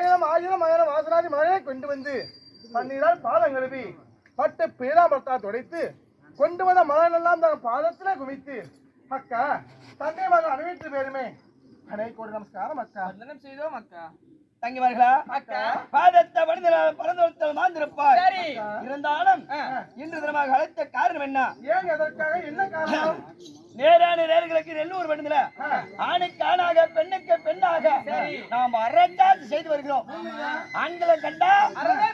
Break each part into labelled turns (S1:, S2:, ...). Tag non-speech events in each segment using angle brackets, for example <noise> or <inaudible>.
S1: ஆயிரம் ஆயிரம் ஆயிரம் வாசனாதி மலரை கொண்டு வந்து பன்னீரால் பாதம் கழுவி பட்டு பீதாமரத்தால் துடைத்து கொண்டு வந்த மலர் எல்லாம் தன் பாதத்திலே குவித்து அக்கா தந்தை மகன் அணிவித்து பேருமே. அனை கோடி நமஸ்காரம் அக்கா.
S2: வந்தனம் செய்தோம் அக்கா.
S3: தங்கிவார்களா
S2: அக்கா.
S3: பாதத்தை வடிந்தனால் பரந்தோத்தல் மாந்திருப்பாய்
S2: சரி.
S3: இருந்தாலும். இன்று தினமாக அழைத்த காரணம் என்ன?
S1: ஏன் எதற்காக? என்ன காரணம்? <laughs>
S3: நேரான நேர்களுக்கு நெல்லூர் வேண்டுதல ஆணுக்கு ஆணாக பெண்ணுக்கு பெண்ணாக
S2: சரி.
S3: நாம் அறச்சாட்சி செய்து வருகிறோம். ஆண்களை கண்டா
S2: அறவே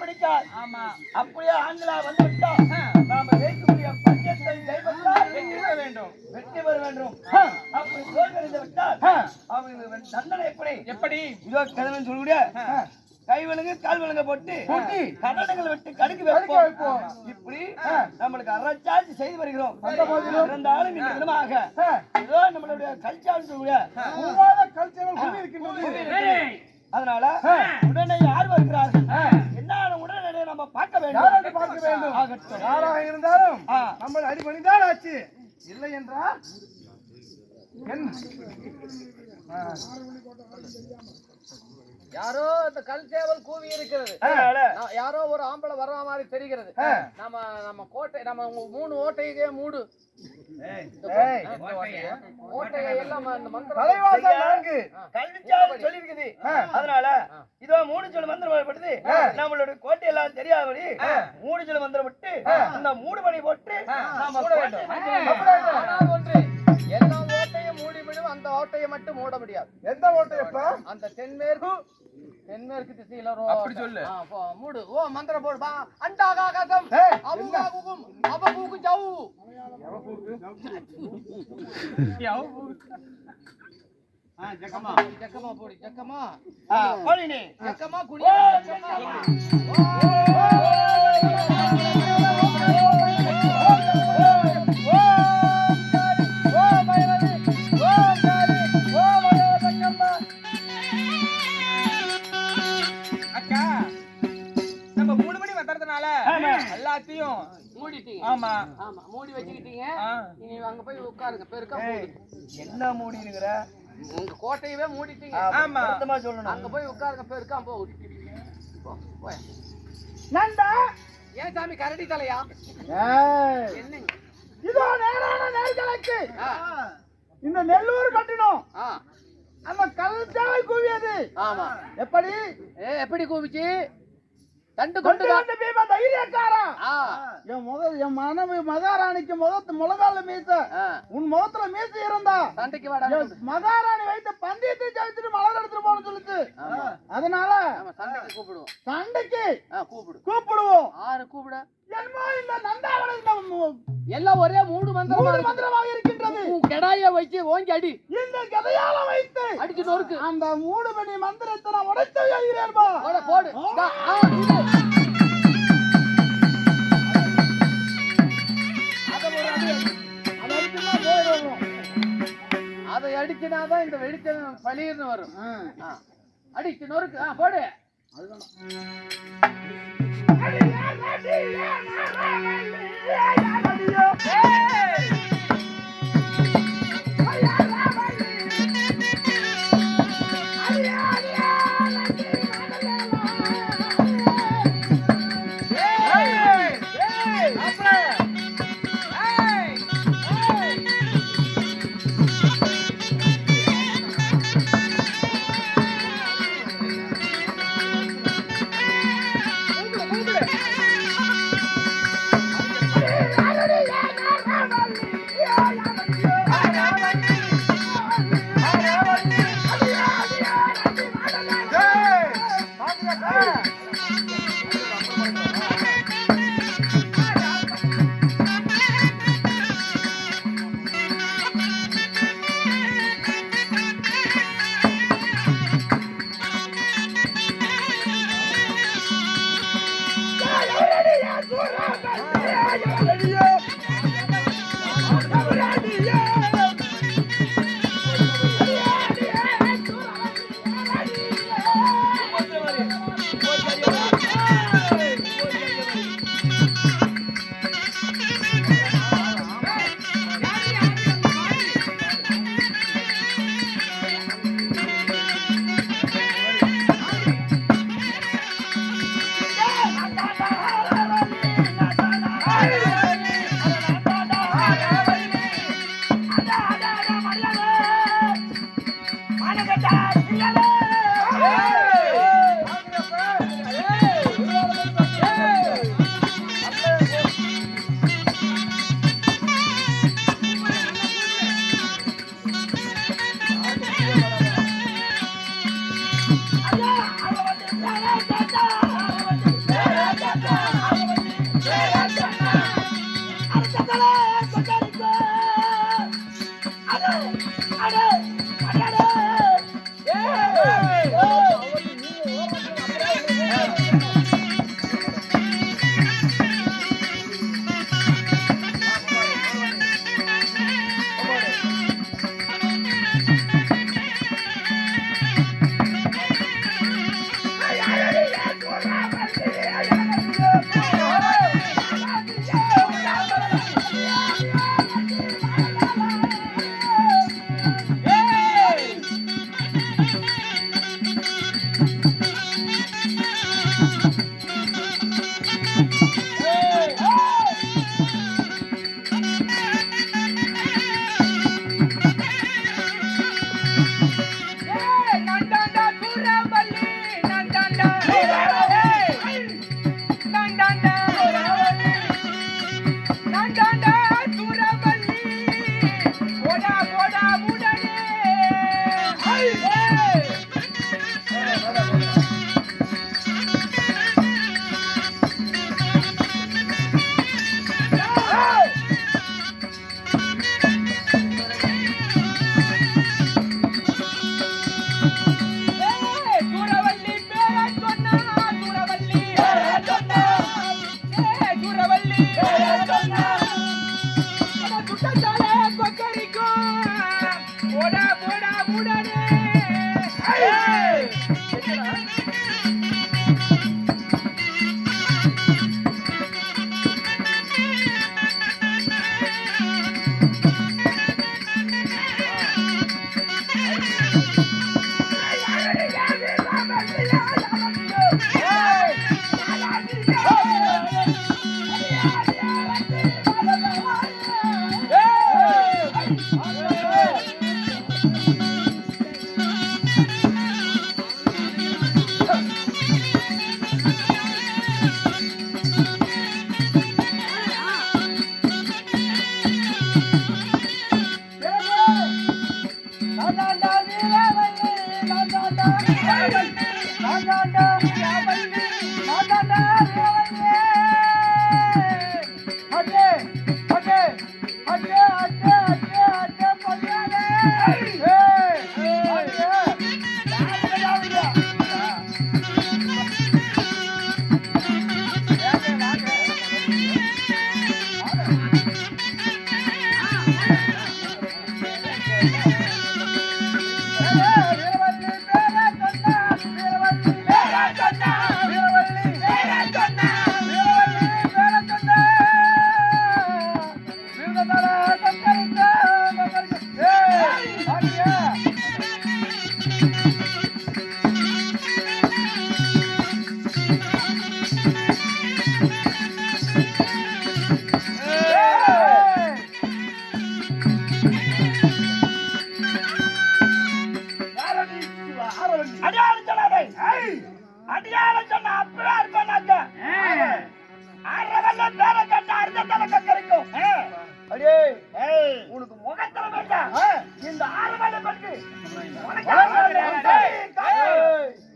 S2: பிடிக்காது.
S3: அப்படியே ஆண்களா வந்து விட்டா. நாம ஜெயிக்கக்கூடிய பஞ்சத்தை ஜெயிப்பதால்
S2: வெற்றி பெற வேண்டும்.
S3: வெற்றி பெற வேண்டும். அப்படி தோல்வியடைந்து விட்டால் அவங்க தண்டனை எப்படி?
S2: எப்படி
S3: இதோ கதவன் சொல்லக்கூடிய கை விலங்கு கால் விலங்க போட்டு
S1: போட்டு.
S3: கன்னடங்களை விட்டு கடுக்கு வைப்போம்.
S1: வைப்போம்.
S3: இப்படி நம்மளுக்கு அறச்சாட்சி செய்து வருகிறோம்.
S1: போதிலும்
S3: இருந்தாலும் இந்த
S1: ஆ,
S3: ஏதோ நம்மளுடைய
S1: உருவாத கல்ச்சரல் இருக்கின்றது.
S3: அதனால உடனே யார் வருகிறார்கள்? என்ன உடனே நம்ம பார்க்க வேண்டும்.
S1: பார்க்க வேண்டும்?
S3: ஆகட்டும்.
S1: யாராக இருந்தாலும்
S3: ஆ.
S1: நம்ம அடிபணிதான் ஆச்சு. இல்லை என்றால் என்ன.
S2: யாரோ இந்த கல் சேவல் கூவி இருக்கிறது. யாரோ ஒரு ஆம்பளை வர்ற மாதிரி தெரிகிறது. நம்ம நம்ம கோட்டை நம்ம மூணு ஓட்டையே மூடு. இந்த
S3: அதனால இதோ மூணு சொல்லு மந்திரம் படுது நம்மளோட கோட்டை எல்லாம் தெரியாதபடி மூணு சொல்லு மந்திரம் விட்டு அந்த மூடு மணி போட்டு நாம
S2: அந்த ஓட்டையை மட்டும் மூட முடியாது.
S1: எந்த ஓட்டையப்பா
S2: அந்த தென்மேற்கு தென்மேற்கு திசையில
S1: அப்படி சொல்லு.
S2: மூடு. ஓ மந்திரம் போடு பா. அண்டாகாகம்
S1: ஏய்,
S2: அபுகாகுகும் அபகுகு ஜவு ஜக்கமா. போடி ஜக்கமா. ஜக்கமா குடி ஜக்கமா.
S4: எல்லாத்தையும்
S2: மூடிட்டீங்க.
S4: ஆமா.
S2: ஆமா மூடி வச்சுக்கிட்டீங்க. நீங்க அங்க போய் உட்காருங்க. பெருக்கா
S3: என்ன மூடினுங்கிற?
S2: உங்க கோட்டையவே மூடிட்டீங்க.
S4: ஆமா.
S3: அர்த்தமா சொல்லணும்.
S2: அங்க போய் உட்காருங்க பெருக்கா போ, போய்.
S1: நண்டா
S2: ஏன் சாமி கரடி தலையா?
S1: ஏய்,
S2: என்னங்க?
S1: இதோ நேரான நேர்களுக்கு
S2: ஆ,
S1: இந்த நெல்லூர் கட்டினோம்.
S2: ஆ,
S1: அந்த கல்சாலை கூவியது.
S2: ஆமா.
S1: எப்படி?
S2: ஏ எப்படி கூவிச்சு?
S1: கொண்டு
S2: கொண்டு
S1: வந்து பீம தைரியக்காரன் என் முத என் மனைவி மகாராணிக்கு முகத்து முழங்கால மீச. உன் முகத்துல மீச இருந்தா.
S2: சண்டைக்கு வாடா
S1: மகாராணி வைத்த பந்தயத்தை ஜெயிச்சுட்டு மலர் எடுத்துட்டு போன சொல்லுச்சு. அதனால
S2: சண்டைக்கு கூப்பிடுவோம்.
S1: சண்டைக்கு
S2: கூப்பிடு.
S1: கூப்பிடுவோம்.
S2: ஆறு கூப்பிட.
S1: என்னமோ இந்த நந்தாவளை இந்த மு-
S2: எல்லாம் ஒரே மூடு மந்திரமா இருக்கு.
S1: மந்திரமாக
S2: உன் கெடாய வச்சு ஓங்கி அடி.
S1: இந்த கதையால வைத்து
S2: அடிச்சு நொறுக்கு.
S1: அந்த மூணு மணி மந்திரத்தை நான் உடைத்து எழுகிறேன்
S2: போடு
S1: அதை
S2: அடிச்சினாதான் இந்த வெடிச்ச பளிர்னு வரும். அடிச்சு நொறுக்கு. ஆ போடு.
S3: Bye. <laughs>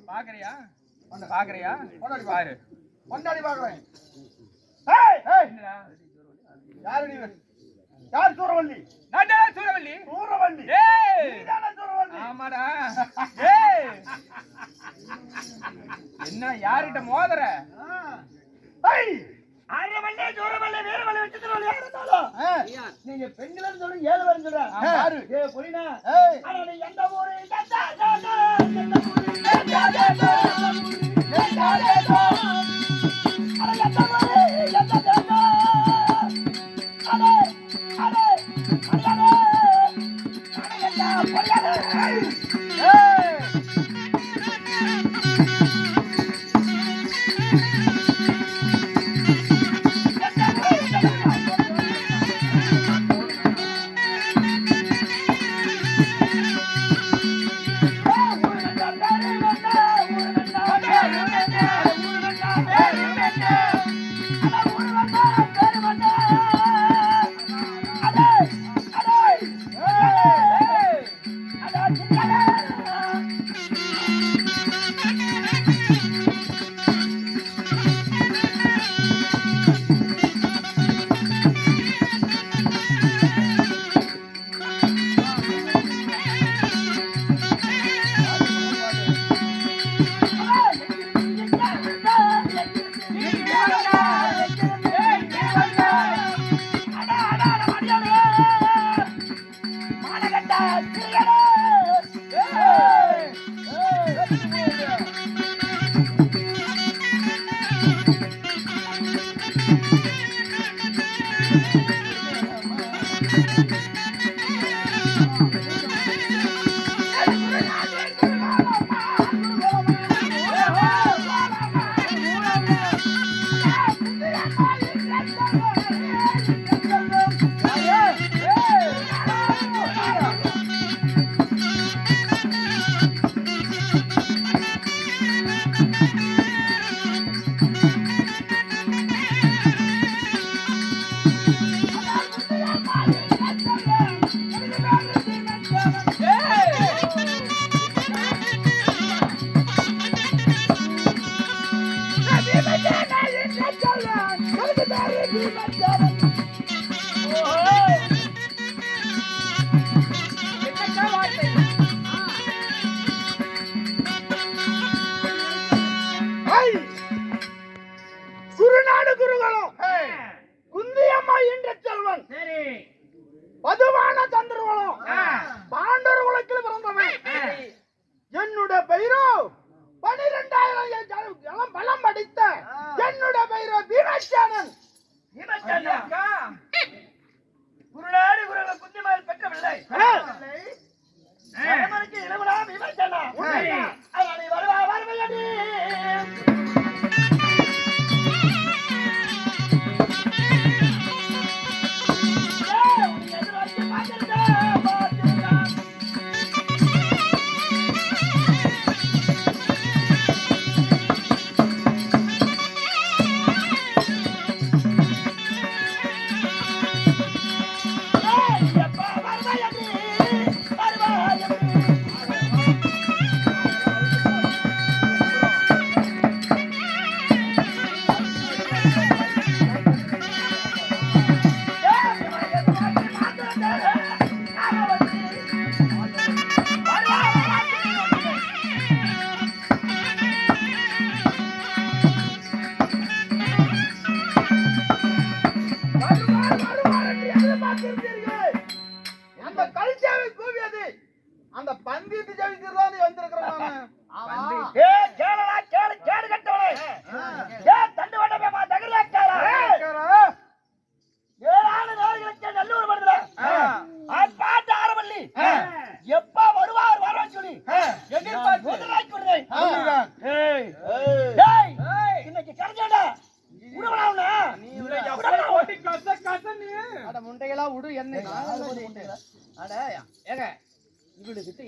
S4: பாக்குறியா? பாக்குறியா? பாரு.
S1: கொண்டாடி பாக்குறேன்? யாரு நீ யார் சூரவல்லி?
S4: நான்டா சூரவல்லி.
S1: சூரவல்லி.
S4: ஏய்.
S1: நீதானே சூரவல்லி.
S4: ஆமாடா. ஏய். என்ன யார்கிட்ட மோதுற?
S3: ஏய், அறவல்ல சூரவல்ல வீரவல்ல வச்சுட்டு யார் இருந்தாலும். நீங்க பெண்கள் சொல்லி ஏழு பேர் சொல்றேன்? ஏ புரியுனா ஆனா நீ எந்த ஊரு? எந்த தேசம், எந்த ஊரு, எந்த தேசம்,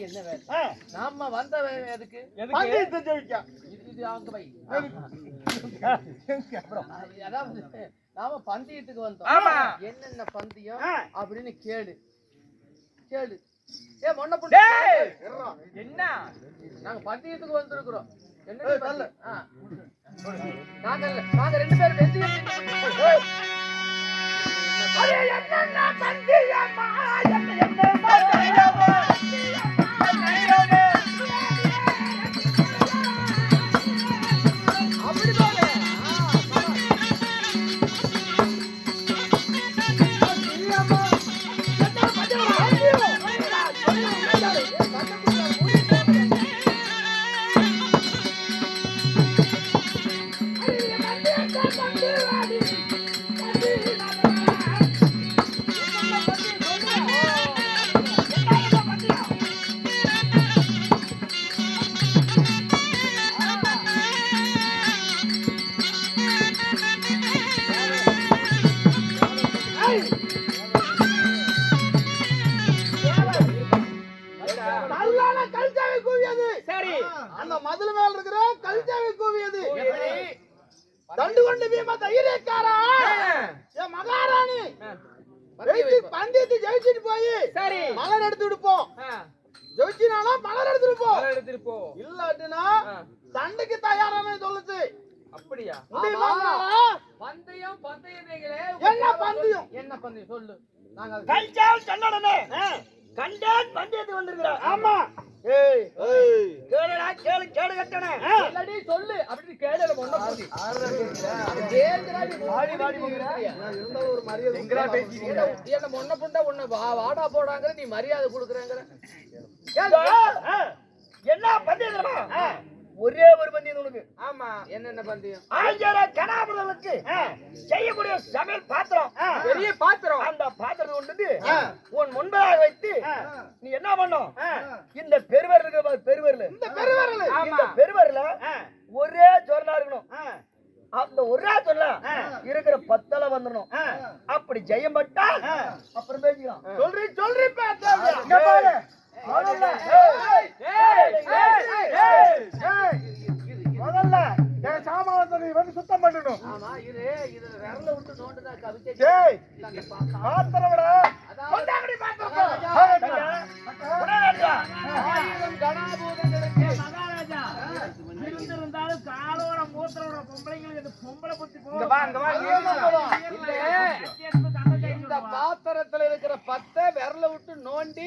S2: என்ன வேலை? நாம வந்த எதுக்கு? இது அங்க நாம பந்தயத்துக்கு வந்தோம். என்னென்ன பந்தயம் அப்படின்னு கேளு. கேளு. ஏ மொன்ன புண்டு
S4: என்ன?
S2: நாங்க பந்தயத்துக்கு வந்திருக்கிறோம். என்ன நாங்க நாங்க ரெண்டு பேரும்
S3: என்ன கஞ்சால் சொன்னடனே கண்டான் பந்தயத்துக்கு வந்திருக்கிறார்.
S1: ஆமா.
S3: கேளுடா கேளு கேடு கட்டணே.
S2: இல்லடி சொல்லு. அப்படின்னு கேடல ஒண்ணு புடி தேர்ந்தராடி வாடி வாடி
S1: இருந்தாலும் ஒரு மரியாதை
S4: எங்கடா பேசிட்டீங்க
S2: என்ன மொன்ன புண்டா வாடா போடாங்கற நீ மரியாதை கொடுக்குறேங்கற.
S3: என்ன பந்தயம் தெரியுமா? ஒரே ஒரு பந்தயம் உனக்கு.
S4: ஆமா.
S2: என்னென்ன பந்தயம்?
S3: ஆஞ்சர கணாபுரனுக்கு செய்யக்கூடிய சமையல் பாத்திரம்.
S4: பெரிய பாத்திரம்.
S3: அந்த பாத்திரத்தை கொண்டு வந்து உன் முன்பதாக வைத்து நீ என்ன பண்ணும்? இந்த பெருவர் இருக்கிற பாரு, பெருவரல். இந்த பெருவரல். இந்த பெருவரல ஒரே சொரணா இருக்கணும். அந்த ஒரே சொல்ல இருக்கிற பத்தல வந்துடணும். அப்படி ஜெயம் பட்டா அப்புறம் பேசிக்கலாம்.
S1: சொல்றி சொல்றி
S3: இங்க பாரு. முதல்ல, என் சாமானத்தை வந்து சுத்தம் பண்ணணும் பாத்திரம் விட.
S2: ஆயிரம் கணாபூதங்களுக்கு
S4: இங்க வா இங்க வா
S2: இல்ல, பாத்திரத்துல இருக்கிற பத்தை விரல விட்டு நோண்டி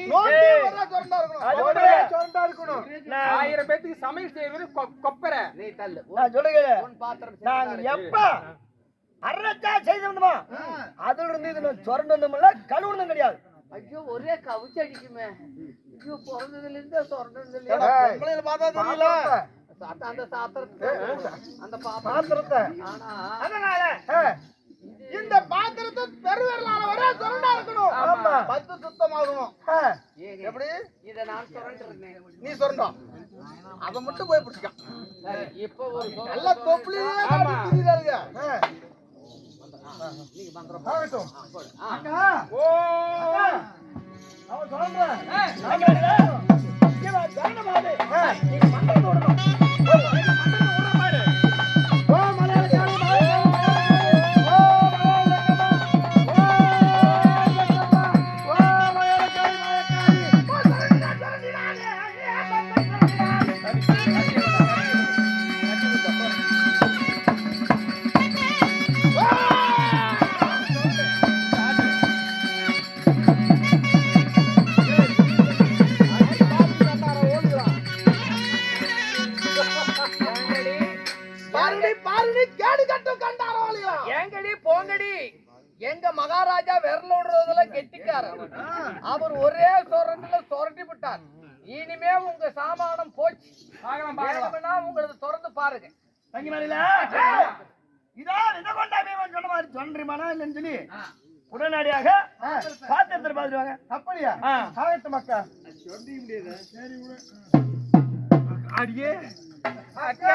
S1: சொன்னா இருக்கணும்.
S3: நான்
S4: ஆயிரம் பேத்துக்கு சமையல் செய்வது கொப்பரை.
S2: நீ தள்ளு.
S3: நான் சொல்லுங்க.
S2: பாத்திரம் சின்னதா
S3: எப்ப. அரச்சா அதுல இருந்து இது நான் சொரண்டதும் இல்ல கழுவுனதும் கிடையாது.
S2: ஐயோ ஒரே கவிச்சு அடிக்குமே. ஐயோ பிறந்ததுல இருந்து
S1: பொம்பளையில பார்த்தா தெரியல.
S2: அந்த சாத்திரத்தை. அந்த
S3: பாத்திரத்தை.
S2: ஆனா
S3: அதனால
S1: இந்த பாத்திரத்தை பெருவரலான வர சொன்னா இருக்கணும்.
S3: ஆமா.
S1: பத்து சுத்தமாகணும். எப்படி?
S2: இத நான் சொல்றேன்
S1: நீ சொன்னா அத மட்டும் போய் பிடிச்சிக்க
S2: சரி இப்போ ஒரு
S1: நல்லா தொப்புளியே காட்டி திரியுறாருங்க.
S2: நீங்க மந்திரம்
S1: ஆகட்டும். அக்கா,
S4: ஓ.
S1: அவன் சொல்றான்.
S3: நீங்க.
S2: கெட்டிக்காரர் அவர் ஒரே சொரண்டுல சொரண்டி விட்டார். இனிமே உங்க சாமானம் போச்சு. உங்களது திறந்து பாருங்க.
S3: தங்கி மேலையில இதோ இதை கொண்டா பீமன்? சொன்ன மாதிரி சொல்றீமானா இல்லைன்னு சொல்லி உடனடியாக பாத்திரத்தில் பார்த்துருவாங்க
S1: அப்படியா. ஆகட்டும் அக்கா.
S4: அடியே. அக்கா.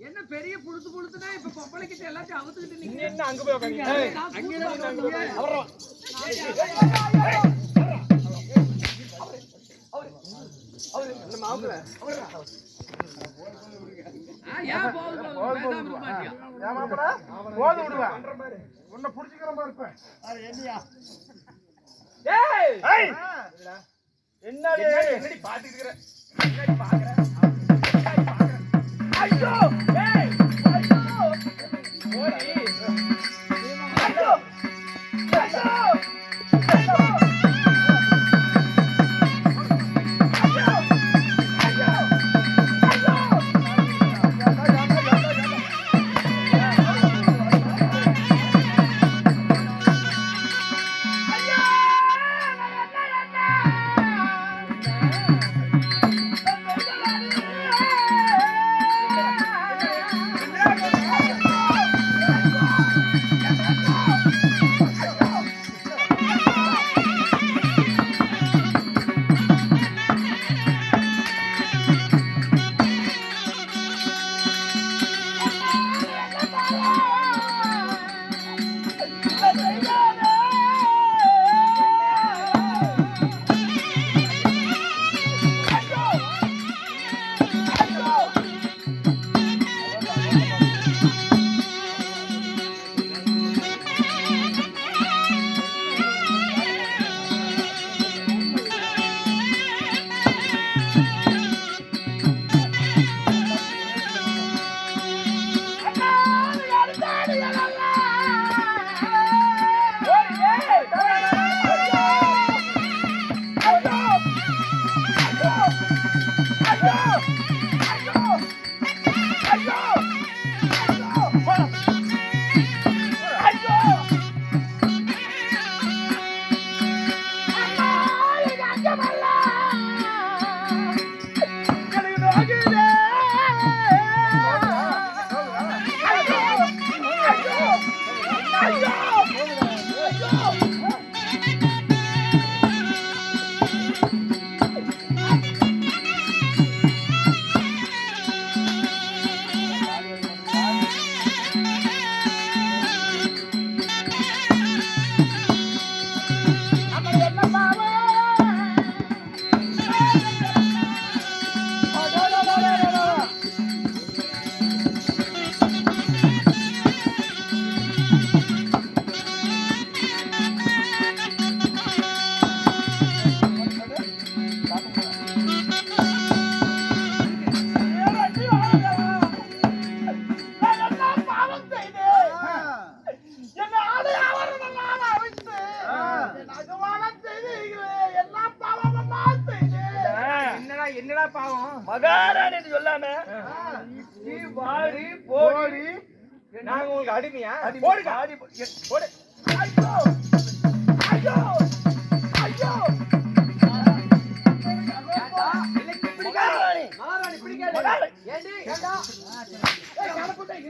S3: என்ன
S2: பெரிய புழுத்து புழுத்துனா இப்ப பொம்பளை எல்லாத்தையும் அவுத்துக்கிட்டு நீங்க
S4: என்ன அங்க போய்
S1: அங்க போது விடுவேன் உன்னை புடிச்சுக்கிற மாதிரி இருப்பேன்
S4: என்ன பாத்துட்டு இருக்கிறேன்
S3: ஐயோ! ஐயோ!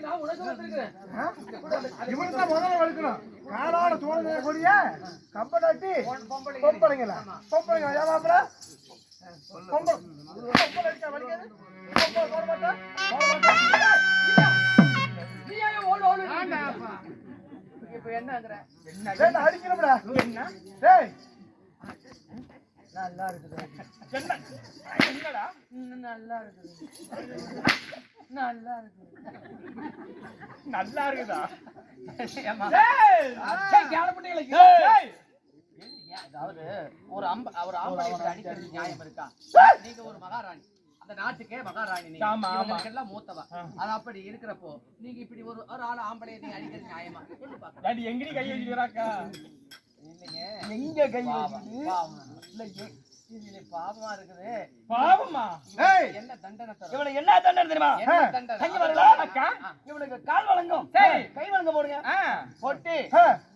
S1: தான் முதல்ல வளர்க்கணும் காலாட தோணுங்க கொடிய கம்படாட்டி
S2: பொம்பளைங்க.
S1: பொம்பளைங்களா பொம்பளைங்களா ஏன் மாப்பிள பொம்பளை பொம்பளை இருக்கா வலிக்காது பொம்பளை போட மாட்டா போட மாட்டா
S2: நீ ஏன் ஓடு ஓடு இப்ப என்னங்கற
S1: டேய் அடிக்கிறோம்டா
S4: என்ன
S1: டேய்
S3: நல்லா இருக்குது.
S4: என்ன என்னடா
S2: நல்லா இருக்குது. நல்லா இருக்குது
S4: நல்லா இருக்குதா?
S2: அதாவது ஒரு அம்ப ஒரு ஆம்பளை அடிக்கிறது நியாயம் இருக்கா? நீங்க ஒரு மகாராணி. அந்த நாட்டுக்கே மகாராணி. இவங்களுக்கெல்லாம் மூத்தவ. அது அப்படி இருக்கிறப்போ நீங்க இப்படி ஒரு ஒரு ஆள் ஆம்பளை நீங்க அடிக்கிறது நியாயமா? சொல்லு
S4: எங்கடி கை வச்சுக்கிறாக்கா
S2: இல்லைங்க.
S3: எங்க கை.
S2: இல்ல, ஏ- இது பாவமா இருக்குது.
S4: பாவமா?
S1: ஏய்!
S2: என்ன தண்டனை
S3: இவனுக்கு என்ன தண்டனை தெரியுமா?
S4: அக்கா
S3: இவனுக்கு கால் வழங்கும்.
S4: சரி.
S3: கை வழங்க போடுங்க. போட்டு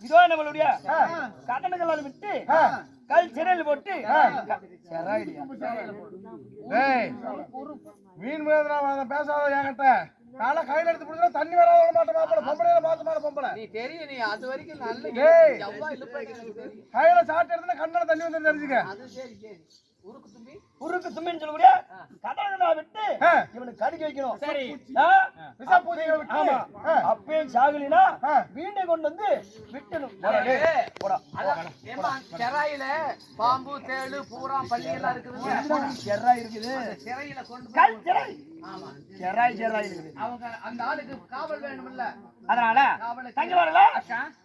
S3: இதோ நம்மளுடைய கட்டணங்களால் விட்டு. கல் சிறையில் போட்டு
S1: மீன் மேதனா பேசாத என்கிட்ட. காலை கையில எடுத்து பிடிச்சா தண்ணி வராத விட மாட்டேன் மாப்பிள பொம்பளையில மாத்த மாட்ட பொம்பளை.
S2: நீ தெரியும் நீ அது வரைக்கும் நல்ல
S1: கையில சாப்பிட்டு எடுத்து கண்ணால தண்ணி வந்து தெரிஞ்சுக்க.
S2: அது சரி சரி. உருக்கு தும்பி.
S3: உருக்கு தும்மின்னு சொல்லக்கூடிய கட்டணங்களை விட்டு. இவனுக்கு கடிக்க வைக்கணும்.
S4: சரி.
S1: பூஜைகளை விட்டு
S3: ஆமா. அப்பயும் சாகலினா. வீண்டை கொண்டு வந்து விட்டணும்.
S2: செராயில பாம்பு தேளு பூரா பள்ளி எல்லாம் இருக்குது
S3: செராய் இருக்குது.
S2: சிறையில கொண்டு
S3: கல் செராய்
S2: ஆமா.
S3: செராய் செராய் இருக்குது.
S2: அவங்க அந்த ஆளுக்கு காவல் வேணும்ல.
S3: அதனால தங்கி வரல.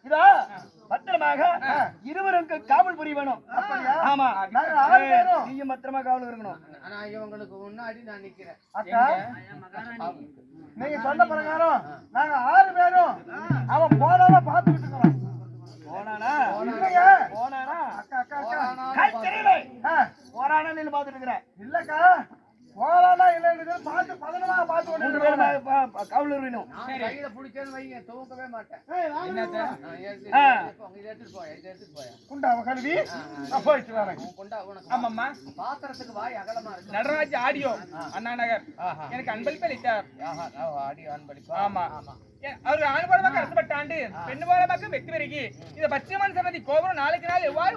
S3: இதோ பத்திரமாக இருவருக்கு காவல் புரிய வேணும்.
S1: அப்படியா?
S3: ஆமா. நீயும் பத்திரமா காவல் இருக்கணும்.
S2: ஆனா இவங்களுக்கு முன்னாடி நான் நிக்கிறேன்.
S1: அக்கா நீங்க சொன்ன பிரகாரம் நாங்க ஆறு பேரும் அவன் போனாலும் பாத்துக்கிட்டு இருக்கிறோம்
S3: போனானா? போனானா?
S1: அக்கா அக்கா அக்கா.
S3: போறானா நின்னு பாத்துட்டு இருக்கிறேன்.
S1: இல்லக்கா. இல்லைன்னு பார்த்து பதனமா பார்த்து கொண்டு
S3: காவல்
S2: கையில வைங்க மாட்டேன்.
S1: குண்டா கழுவி போயிட்டு வரேன்.
S2: கொண்டா உனக்கு
S4: ஆமாம்மா.
S2: பாத்திரத்துக்கு வாய் அகலமா இருக்கு.
S4: நடராஜ் ஆடியோ. அண்ணா நகர். எனக்கு அன்பளிப்பு அளித்தார்
S2: அடி அன்பளிப்பா.
S4: ஆமா.
S2: ஆமா.
S4: அவர் ஆண் மூலமாக கஷ்டப்பட்டாண்டு பெண் மூலமாக வெற்றி பெருகி இந்த பச்சைமன் சன்னதி கோபுரம் நாளுக்கு நாள் எவ்வாறு